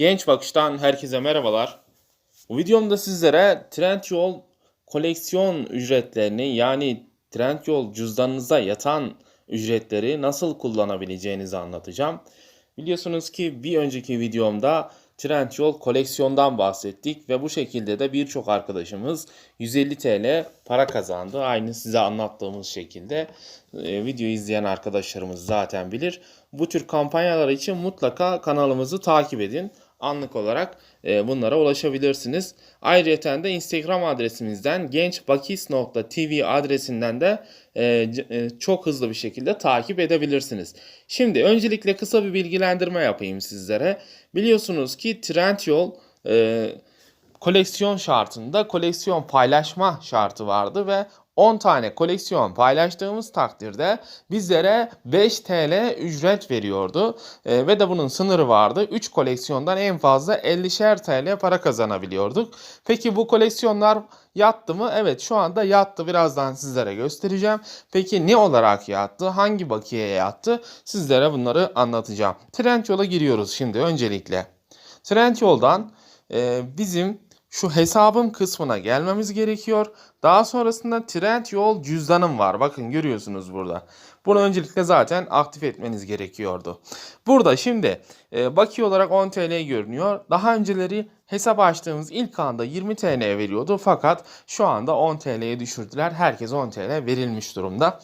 Genç Bakış'tan herkese merhabalar. Bu videomda sizlere Trendyol koleksiyon ücretlerini yani Trendyol cüzdanınıza yatan ücretleri nasıl kullanabileceğinizi anlatacağım. Biliyorsunuz ki bir önceki videomda Trendyol koleksiyondan bahsettik ve bu şekilde de birçok arkadaşımız 150 TL para kazandı. Aynı size anlattığımız şekilde e, video izleyen arkadaşlarımız zaten bilir. Bu tür kampanyalar için mutlaka kanalımızı takip edin. Anlık olarak e, bunlara ulaşabilirsiniz. Ayrıca de Instagram adresimizden gençbakis.tv adresinden de e, e, çok hızlı bir şekilde takip edebilirsiniz. Şimdi öncelikle kısa bir bilgilendirme yapayım sizlere. Biliyorsunuz ki Trendyol e, koleksiyon şartında koleksiyon paylaşma şartı vardı ve 10 tane koleksiyon paylaştığımız takdirde bizlere 5 TL ücret veriyordu. E, ve de bunun sınırı vardı. 3 koleksiyondan en fazla 50'şer TL para kazanabiliyorduk. Peki bu koleksiyonlar yattı mı? Evet şu anda yattı. Birazdan sizlere göstereceğim. Peki ne olarak yattı? Hangi bakiyeye yattı? Sizlere bunları anlatacağım. Trendyol'a giriyoruz şimdi öncelikle. Trendyol'dan e, bizim şu hesabım kısmına gelmemiz gerekiyor. Daha sonrasında Trendyol cüzdanım var. Bakın görüyorsunuz burada. Bunu öncelikle zaten aktif etmeniz gerekiyordu. Burada şimdi e, bakiye olarak 10 TL görünüyor. Daha önceleri hesap açtığımız ilk anda 20 TL veriyordu. Fakat şu anda 10 TL'ye düşürdüler. Herkes 10 TL verilmiş durumda.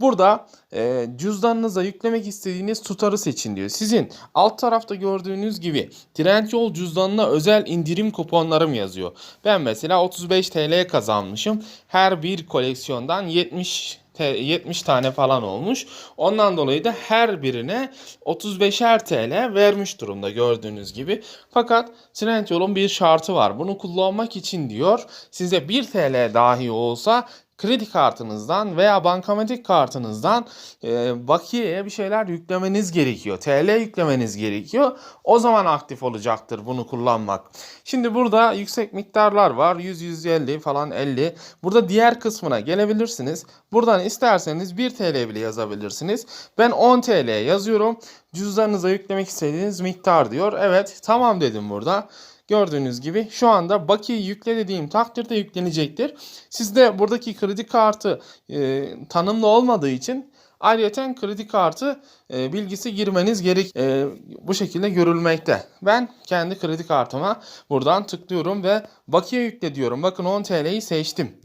Burada e, cüzdanınıza yüklemek istediğiniz tutarı seçin diyor. Sizin alt tarafta gördüğünüz gibi Trendyol cüzdanına özel indirim kuponlarım yazıyor. Ben mesela 35 TL kazanmışım. Her bir koleksiyondan 70 te- 70 tane falan olmuş. Ondan dolayı da her birine 35'er TL vermiş durumda gördüğünüz gibi. Fakat Trendyol'un bir şartı var. Bunu kullanmak için diyor size 1 TL dahi olsa kredi kartınızdan veya bankamatik kartınızdan e, bakiyeye bir şeyler yüklemeniz gerekiyor. TL yüklemeniz gerekiyor. O zaman aktif olacaktır bunu kullanmak. Şimdi burada yüksek miktarlar var. 100, 150 falan 50. Burada diğer kısmına gelebilirsiniz. Buradan isterseniz 1 TL bile yazabilirsiniz. Ben 10 TL yazıyorum. Cüzdanınıza yüklemek istediğiniz miktar diyor. Evet tamam dedim burada. Gördüğünüz gibi şu anda bakiye yükle dediğim takdirde yüklenecektir. Sizde buradaki kredi kartı e, tanımlı olmadığı için ayrıca kredi kartı e, bilgisi girmeniz gerek e, bu şekilde görülmekte. Ben kendi kredi kartıma buradan tıklıyorum ve bakiye yükle diyorum. Bakın 10 TL'yi seçtim.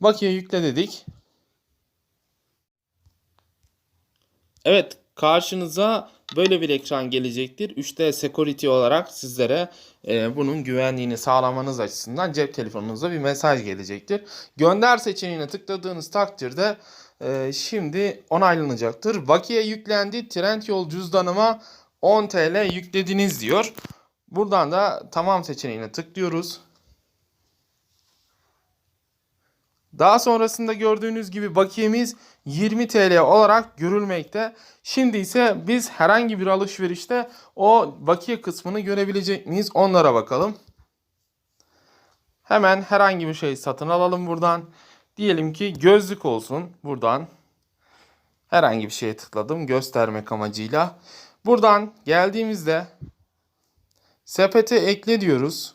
Bakiye yükle dedik. Evet karşınıza böyle bir ekran gelecektir. 3D Security olarak sizlere e, bunun güvenliğini sağlamanız açısından cep telefonunuza bir mesaj gelecektir. Gönder seçeneğine tıkladığınız takdirde e, şimdi onaylanacaktır. Bakiye yüklendi. Trendyol cüzdanıma 10 TL yüklediniz diyor. Buradan da tamam seçeneğine tıklıyoruz. Daha sonrasında gördüğünüz gibi bakiyemiz 20 TL olarak görülmekte. Şimdi ise biz herhangi bir alışverişte o bakiye kısmını görebilecek miyiz? Onlara bakalım. Hemen herhangi bir şey satın alalım buradan. Diyelim ki gözlük olsun buradan. Herhangi bir şeye tıkladım göstermek amacıyla. Buradan geldiğimizde sepete ekle diyoruz.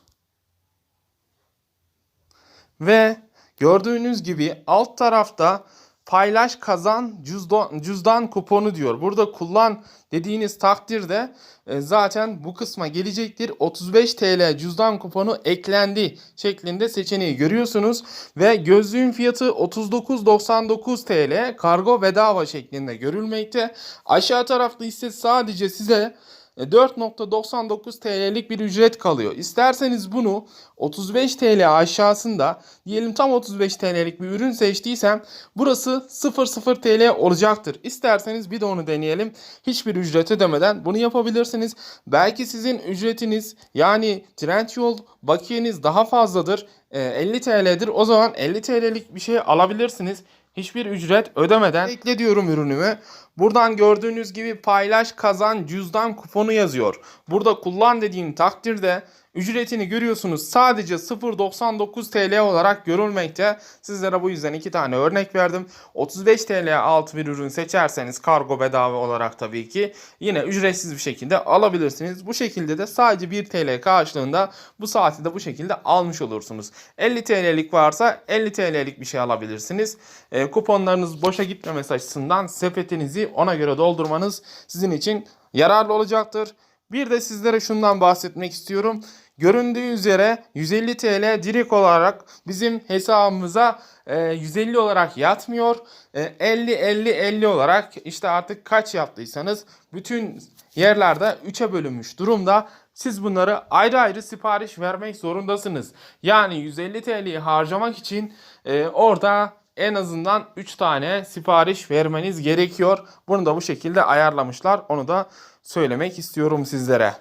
Ve gördüğünüz gibi alt tarafta paylaş kazan cüzdan, cüzdan kuponu diyor. Burada kullan dediğiniz takdirde e, zaten bu kısma gelecektir. 35 TL cüzdan kuponu eklendi şeklinde seçeneği görüyorsunuz. Ve gözlüğün fiyatı 39.99 TL kargo bedava şeklinde görülmekte. Aşağı tarafta ise sadece size 4.99 TL'lik bir ücret kalıyor. İsterseniz bunu 35 TL aşağısında diyelim tam 35 TL'lik bir ürün seçtiysem burası 00 TL olacaktır. İsterseniz bir de onu deneyelim. Hiçbir ücret ödemeden bunu yapabilirsiniz. Belki sizin ücretiniz yani Trendyol bakiyeniz daha fazladır. e, 50 TL'dir. O zaman 50 TL'lik bir şey alabilirsiniz. Hiçbir ücret ödemeden ekle diyorum ürünümü. Buradan gördüğünüz gibi paylaş kazan cüzdan kuponu yazıyor. Burada kullan dediğim takdirde ücretini görüyorsunuz. Sadece 0.99 TL olarak görülmekte. Sizlere bu yüzden iki tane örnek verdim. 35 TL altı bir ürün seçerseniz kargo bedava olarak tabii ki yine ücretsiz bir şekilde alabilirsiniz. Bu şekilde de sadece 1 TL karşılığında bu saati de bu şekilde almış olursunuz. 50 TL'lik varsa 50 TL'lik bir şey alabilirsiniz. E, kuponlarınız boşa gitmemesi açısından sepetinizi ona göre doldurmanız sizin için yararlı olacaktır. Bir de sizlere şundan bahsetmek istiyorum. Göründüğü üzere 150 TL direkt olarak bizim hesabımıza e, 150 olarak yatmıyor. E, 50 50 50 olarak işte artık kaç yaptıysanız bütün yerlerde 3'e bölünmüş durumda. Siz bunları ayrı ayrı sipariş vermek zorundasınız. Yani 150 TL'yi harcamak için e, orada en azından 3 tane sipariş vermeniz gerekiyor. Bunu da bu şekilde ayarlamışlar. Onu da söylemek istiyorum sizlere.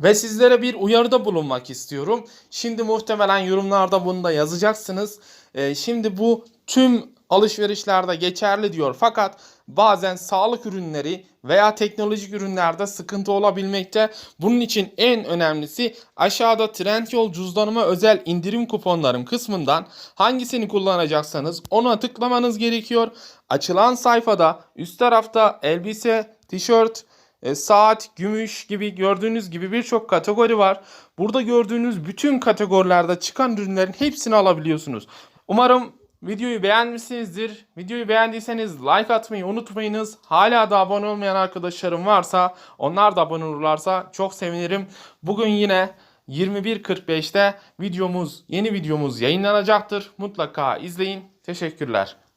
Ve sizlere bir uyarıda bulunmak istiyorum. Şimdi muhtemelen yorumlarda bunu da yazacaksınız. Ee, şimdi bu tüm alışverişlerde geçerli diyor. Fakat bazen sağlık ürünleri veya teknolojik ürünlerde sıkıntı olabilmekte. Bunun için en önemlisi aşağıda Trendyol cüzdanıma özel indirim kuponlarım kısmından hangisini kullanacaksanız ona tıklamanız gerekiyor. Açılan sayfada üst tarafta elbise, tişört, e, saat, gümüş gibi gördüğünüz gibi birçok kategori var. Burada gördüğünüz bütün kategorilerde çıkan ürünlerin hepsini alabiliyorsunuz. Umarım videoyu beğenmişsinizdir. Videoyu beğendiyseniz like atmayı unutmayınız. Hala da abone olmayan arkadaşlarım varsa onlar da abone olurlarsa çok sevinirim. Bugün yine 21.45'te videomuz, yeni videomuz yayınlanacaktır. Mutlaka izleyin. Teşekkürler.